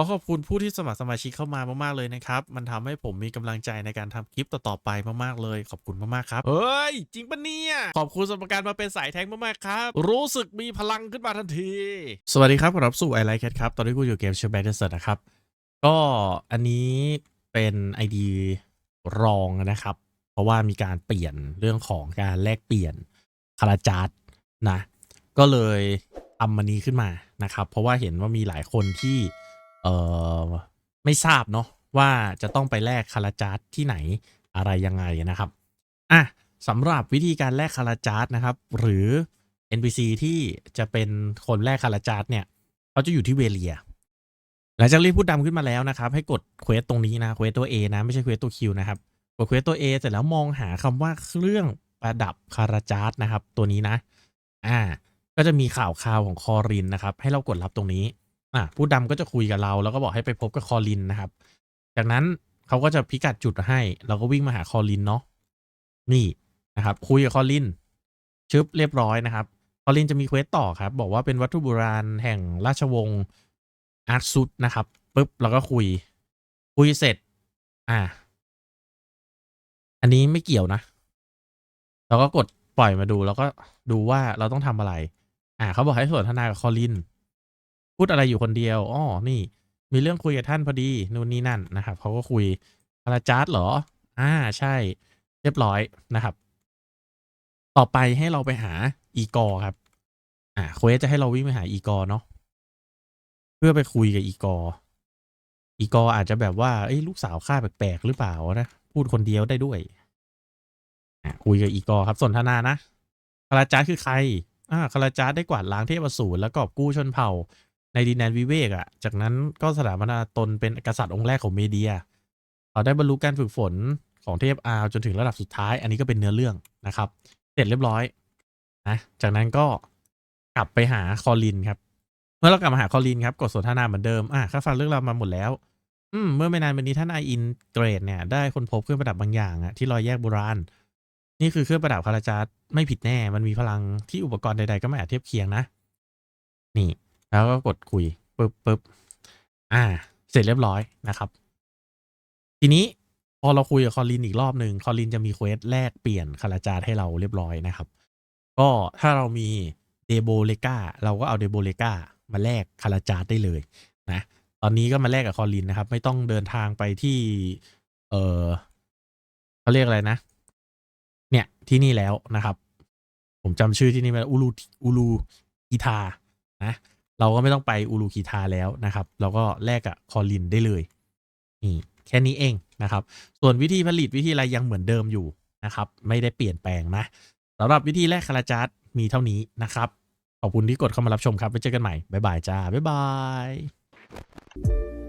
ขอขอบคุณผู้ที่สมัครสมาชิกเข้ามามากๆเลยนะครับ มันทำให้ผมมีกำลังใจในการทำคลิปต่อๆไปมากๆเลย ขอบคุณมากๆครับ เฮ้ย จริงปะเนี่ย ขอบคุณสำหรับการมาเป็นสายแทงมากๆครับ รู้สึกมีพลังขึ้นมาทันที สวัสดีครับขอรับสู่ไอไลท์แคทครับ ตอนนี้กูอยู่เกมเชอร์แบทเดอร์นะครับ ก็อันนี้เป็น ID รองนะครับ เพราะว่ามีการเปลี่ยนเรื่องของการแลกเปลี่ยนคาราจาร์ดนะ ก็เลยทำมันนี้ขึ้นมานะครับ เพราะว่าเห็นว่ามีหลายคนที่ เออไม่ทราบเนาะว่าจะต้องไปแลกคาราจาร์ดที่ไหนอะไรยังไงนะครับอะสำหรับวิธีการแลกคาราจาร์ดนะครับ หรือ NPC ที่จะเป็นคนแลกคาราจาร์ดเนี่ยเขาจะอยู่ที่เวเลียหลังจากรีบพูดดำขึ้นมาแล้วนะครับ ให้กดเควสตรงนี้นะเควสตัว A นะไม่ใช่เควสตัว Q นะครับกดเควสตัว A เสร็จแล้วมองหาคำว่าเครื่องประดับคาราจาร์ดนะครับ ตัวนี้นะ อ่า ก็จะมีข่าวข่าวของคอรินนะครับ ให้เรากดรับตรงนี้ อ่าผู้ดำก็จะคุยกับเรา แล้วก็บอกให้ไปพบกับคอรินนะครับ จากนั้นเขาก็จะพิกัดจุดให้ เราก็วิ่งมาหาคอรินเนาะนี่นะครับ คุยกับคอรินชึบเรียบร้อยนะครับ คอรินจะมีเควสต่อครับ บอกว่าเป็นวัตถุโบราณแห่งราชวงศ์อาร์ซุดนะครับปุ๊บเราก็คุย คุยเสร็จ อ่า อันนี้ไม่เกี่ยวนะ เราก็กดปล่อยมาดู แล้วก็ดูว่าเราต้องทำอะไร อ่าเขาบอกให้สนทนากับคอลิน พูดอะไรอยู่คนเดียวอ๋อนี่ มีเรื่องคุยกับท่านพอดีนู่นนี่นั่นนะครับเขาก็คุยคาราจาร์ดเหรอ อ่าใช่ เรียบร้อยนะครับ ต่อไปให้เราไปหาอีกอร์ครับ อ่าเควสจะให้เราวิ่งไปหาอีกอร์เนาะเพื่อไปคุยกับอีกอร์อีกอร์อาจจะแบบว่าเอ้ยลูกสาวข้าแปลกๆหรือเปล่านะ พูดคนเดียวได้ด้วยคุยกับอีกอร์ครับสนทนานะคาราจาร์ดคือใคร อ่าคาราจาร์ดได้กวาดล้างเทพอสูรและกอบกู้ชนเผ่า ในดินแดนวิเวกอะ่ะ จากนั้นก็สถาปนาตนเป็นกษัตริย์องค์แรกของเมเดีย เขาได้บรรลุการฝึกฝนของเทพอาร์จนถึงระดับสุดท้าย อันนี้ก็เป็นเนื้อเรื่องนะครับ เสร็จเรียบร้อยนะจากนั้นก็กลับไปหาคอลินครับ เมื่อเรากลับมาหาคอลินครับกดสนทนาเหมือนเดิมอะข้าฟังเรื่องราวมาหมดแล้วอืมเมื่อไม่นานมานี้ท่านไออินเกรดเนี่ยได้ค้นพบเครื่องประดับบางอย่างอะที่รอยแยกโบราณ นี่คือเครื่องประดับคาราจาร์ไม่ผิดแน่ มันมีพลังที่อุปกรณ์ใดๆก็ไม่อาจเทียบเคียงนะ นี่ แล้วก็กดคุยปึ๊บปึ๊บอ่า เสร็จเรียบร้อยนะครับ ทีนี้พอเราคุยกับคอลินอีกรอบหนึ่งคอลินจะมีเควสแลกเปลี่ยนคาราจาให้เราเรียบร้อยนะครับ ก็ถ้าเรามีเดโบเลกาเราก็เอาเดโบเลกามาแลกคาราจาได้เลยนะตอนนี้ก็มาแลกกับคอลินนะครับ ไม่ต้องเดินทางไปที่ เออเขาเรียกอะไรนะ เนี่ยที่นี่แล้วนะครับ ผมจำชื่อที่นี่ไม่ได้อูรูอูรูกีทานะ เราก็ไม่ต้องไปอูรูคีทาแล้วนะครับ เราก็แลกกับคอลินได้เลยนี่แค่นี้เองนะครับ ส่วนวิธีผลิตวิธีอะไรยังเหมือนเดิมอยู่นะครับ ไม่ได้เปลี่ยนแปลงนะสำหรับวิธีแลกคาราจาร์ดมีเท่านี้นะครับ ขอบคุณที่กดเข้ามารับชมครับไว้เจอกันใหม่บ๊ายบายจ้าบ๊ายบาย